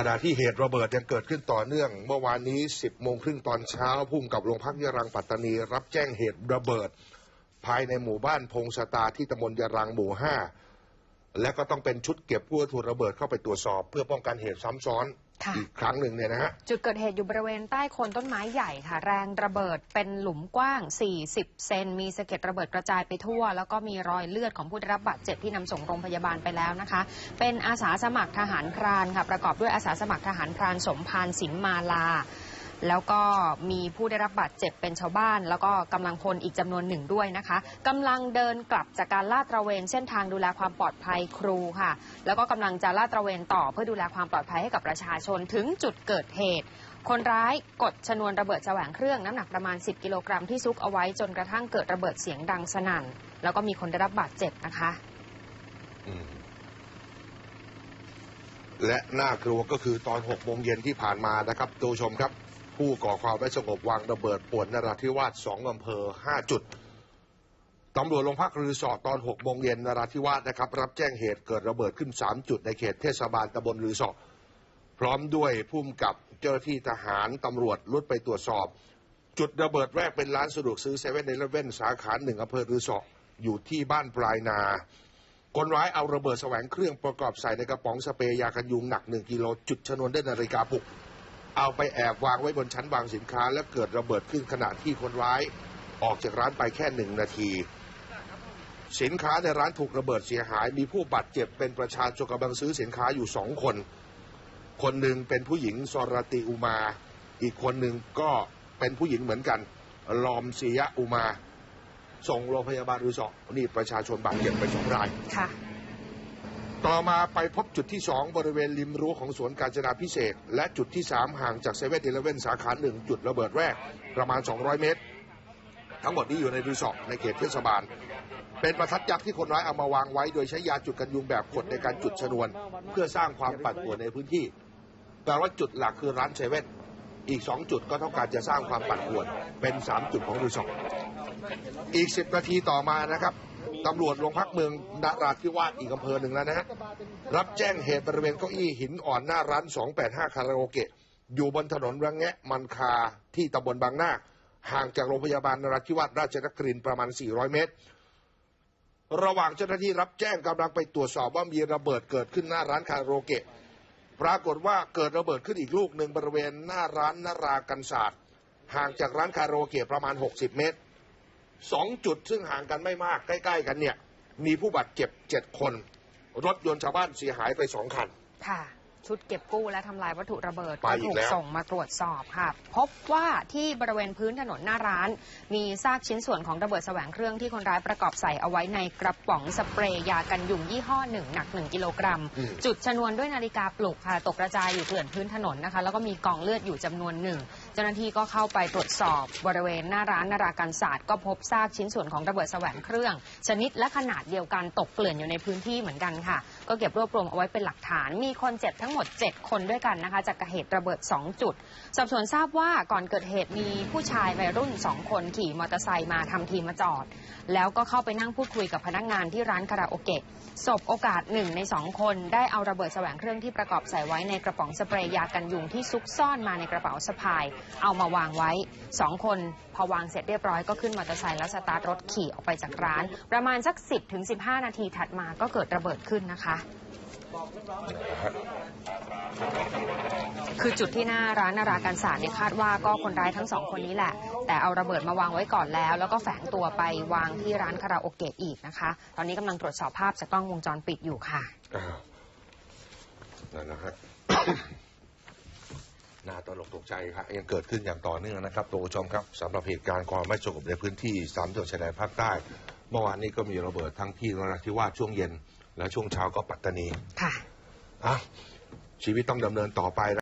ขณะที่เหตุระเบิดยังเกิดขึ้นต่อเนื่อง เมื่อวานนี้ 10โมงครึ่งตอนเช้าพุ่มกับโรงพักยะรังปัตตานี รับแจ้งเหตุระเบิด ภายในหมู่บ้านพงศตาที่ตำบลยะรังหมู่ 5 และก็ต้องเป็นชุดเก็บกู้วัตถุระเบิดเข้าไปตรวจสอบ เพื่อป้องกันเหตุซ้ำซ้อน อีกครั้งหนึ่งเนี่ยนะฮะจุดเกิดเหตุอยู่บริเวณใต้โคนต้นไม้ใหญ่ค่ะ แรงระเบิดเป็นหลุมกว้าง 40 เซนมีสะเก็ดระเบิดกระจายไปทั่ว แล้วก็มีรอยเลือดของผู้ได้รับบาดเจ็บที่นำส่งโรงพยาบาลไปแล้วนะคะ เป็นอาสาสมัครทหารพรานค่ะ ประกอบด้วยอาสาสมัครทหารพรานสมพานสิมมาลา แล้วก็มีผู้ได้รับบาดเจ็บเป็นชาวบ้าน แล้วก็กำลังพลอีกจำนวนหนึ่งด้วยนะคะกำลังเดินกลับจากการลาดตระเวนเส้นทางดูแลความปลอดภัยครูค่ะ แล้วก็กำลังจะลาดตระเวนต่อเพื่อดูแลความปลอดภัยให้กับประชาชนถึงจุดเกิดเหตุ คนร้ายกดชนวนระเบิดแสวงเครื่องน้ำหนักประมาณ 10 กิโลกรัมที่ซุกเอาไว้จนกระทั่งเกิดระเบิดเสียงดังสนั่น แล้วก็มีคนได้รับบาดเจ็บนะคะและน่ากลัวก็คือตอน6โมงเย็นที่ผ่านมานะครับตัวชมครับ ผู้ก่อความไม่สงบวางระเบิดป่วนนราธิวาสสองอำเภอ5จุดตำรวจโรงพักรือสอตอน6โมงเย็นนราธิวาสนะครับ รับแจ้งเหตุเกิดระเบิดขึ้น 3 จุดในเขตเทศบาลตำบลรือสอพร้อมด้วยพุ่มกับเจ้าหน้าที่ทหารตำรวจรุดไปตรวจสอบ จุดระเบิดแรกเป็นร้านสะดวกซื้อเซเว่นในเลเว่นสาขาหนึ่งอำเภอรือสออยู่ที่บ้านปลายนา คนร้ายเอาระเบิดแสวงเครื่องประกอบใส่ในกระป๋องสเปรย์ยากันยุงหนัก 1กิโลจุดชนวนด้วยนาฬิกาปลุก เอาไปแอบวางไว้บนชั้นวางสินค้า แล้วเกิดระเบิดขึ้นขณะที่คนร้ายออกจากร้านไปแค่หนึ่งนาที สินค้าในร้านถูกระเบิดเสียหาย มีผู้บาดเจ็บเป็นประชาชนกำลังซื้อสินค้าอยู่สองคน คนหนึ่งเป็นผู้หญิงสรติอุมา อีกคนหนึ่งก็เป็นผู้หญิงเหมือนกันลอมเสียอุมา ส่งโรงพยาบาลรือสอนี่ประชาชนบาดเจ็บไปสองรายค่ะ ต่อมาไปพบจุดที่ 2 บริเวณริมรั้วของสวนกาญจนาพิเศษ และจุดที่ 3 ห่างจากเซเว่นอีเลเว่นสาขาหนึ่งจุดระเบิดแรก ประมาณ 200 เมตร ทั้งหมดนี้อยู่ในรีสอร์ทในเขตเทศบาล เป็นประทัดยักษ์ที่คนร้ายเอามาวางไว้ โดยใช้ยาจุดกันยุงแบบขดในการจุดชนวน เพื่อสร้างความปั่นป่วนในพื้นที่แต่ว่าจุดหลักคือร้านเซเว่นอีก 2 จุดก็เท่ากับจะสร้างความปั่นป่วนเป็น 3 จุดของรีสอร์ทอีก 10 นาทีต่อมานะครับ ตำรวจโรงพักเมืองนราธิวาสอีกอำเภอหนึ่งแล้วนะฮะรับแจ้งเหตุบริเวณเก้าอี้หินอ่อนหน้าร้าน 285 คาราโอเกะ อยู่บนถนนระแงะมันคาที่ตำบลบางนาคห่างจากโรงพยาบาลนราธิวาสราชนครินทร์ประมาณ 400 เมตร ระหว่างเจ้าหน้าที่รับแจ้งกำลังไปตรวจสอบว่ามีระเบิดเกิดขึ้นหน้าร้านคาราโอเกะ ปรากฏว่าเกิดระเบิดขึ้นอีกลูกหนึ่งบริเวณหน้าร้านนารากันศาสตร์ห่างจากร้านคาราโอเกะประมาณ 60 เมตร สองจุดซึ่งห่างกันไม่มากใกล้ๆกันเนี่ย มีผู้บาดเจ็บเจ็ดคน รถยนต์ชาวบ้านเสียหายไปสองคัน ค่ะ ชุดเก็บกู้และทำลายวัตถุระเบิดไปก็อีถูกกแล้วส่งมาตรวจสอบค่ะ พบว่าที่บริเวณพื้นถนนหน้าร้าน มีซากชิ้นส่วนของระเบิดแสวงเครื่องที่คนร้ายประกอบใส่เอาไว้ในกระป๋องสเปรย์ยากันยุงยี่ห้อหนึ่งหนัก1กิโลกรัมอืมจุดชนวนด้วยนาฬิกาปลุกค่ะ ตกกระจายอยู่เกลื่อนพื้นถนนนะคะ แล้วก็มีกองเลือดอยู่จำนวนหนึ่ง เจ้าหน้าที่ก็เข้าไปตรวจสอบบริเวณหน้าร้านนาราการศาสตร์ก็พบซากชิ้นส่วนของระเบิดแสวงเครื่อง ชนิดและขนาดเดียวกันตกเกลื่อนอยู่ในพื้นที่เหมือนกันค่ะ ก็เก็บรวบรวมเอาไว้เป็นหลักฐาน มีคนเจ็บทั้งหมด 7 คนด้วยกันนะคะ จากเหตุระเบิด 2 จุด สอบสวนทราบว่าก่อนเกิดเหตุมีผู้ชายวัยรุ่น 2 คนขี่มอเตอร์ไซค์มาทำทีมาจอด แล้วก็เข้าไปนั่งพูดคุยกับพนักงานที่ร้านคาราโอเกะสบโอกาสหนึ่งในสองคนได้เอาระเบิดแสวงเครื่องที่ประกอบใส่ไว้ในกระป๋องสเปรย์ยากันยุงที่ซุกซ่อนมาในกระเป๋าสะพาย เอามาวางไว้สองคน พอวางเสร็จเรียบร้อยก็ขึ้นมอเตอร์ไซค์แล้วสตาร์ทรถขี่ออกไปจากร้าน ประมาณสัก 10ถึง15 นาทีถัดมาก็เกิดระเบิดขึ้นนะคะคือจุดที่หน้าร้านนาราการศาสตร์เนี่ยคาดว่าก็คนร้ายทั้งสองคนนี้แหละ แต่เอาระเบิดมาวางไว้ก่อนแล้ว แล้วก็แฝงตัวไปวางที่ร้านคาราโอเกะอีกนะคะ ตอนนี้กำลังตรวจสอบภาพจากกล้องวงจรปิดอยู่ค่ะ อ้าวนั่นนะฮะ น่าตลกตกใจครับยังเกิดขึ้นอย่างต่อเนื่องนะครับตัวผู้ชมครับสำหรับเหตุการณ์ความไม่สงบในพื้นที่สามจังหวัดชายแดนภาคใต้ เมื่อวานนี้ก็มีระเบิดทั้งที่นราธิวาสช่วงเย็น และช่วงเช้าก็ปัตตานีค่ะอะชีวิตต้องดำเนินต่อไป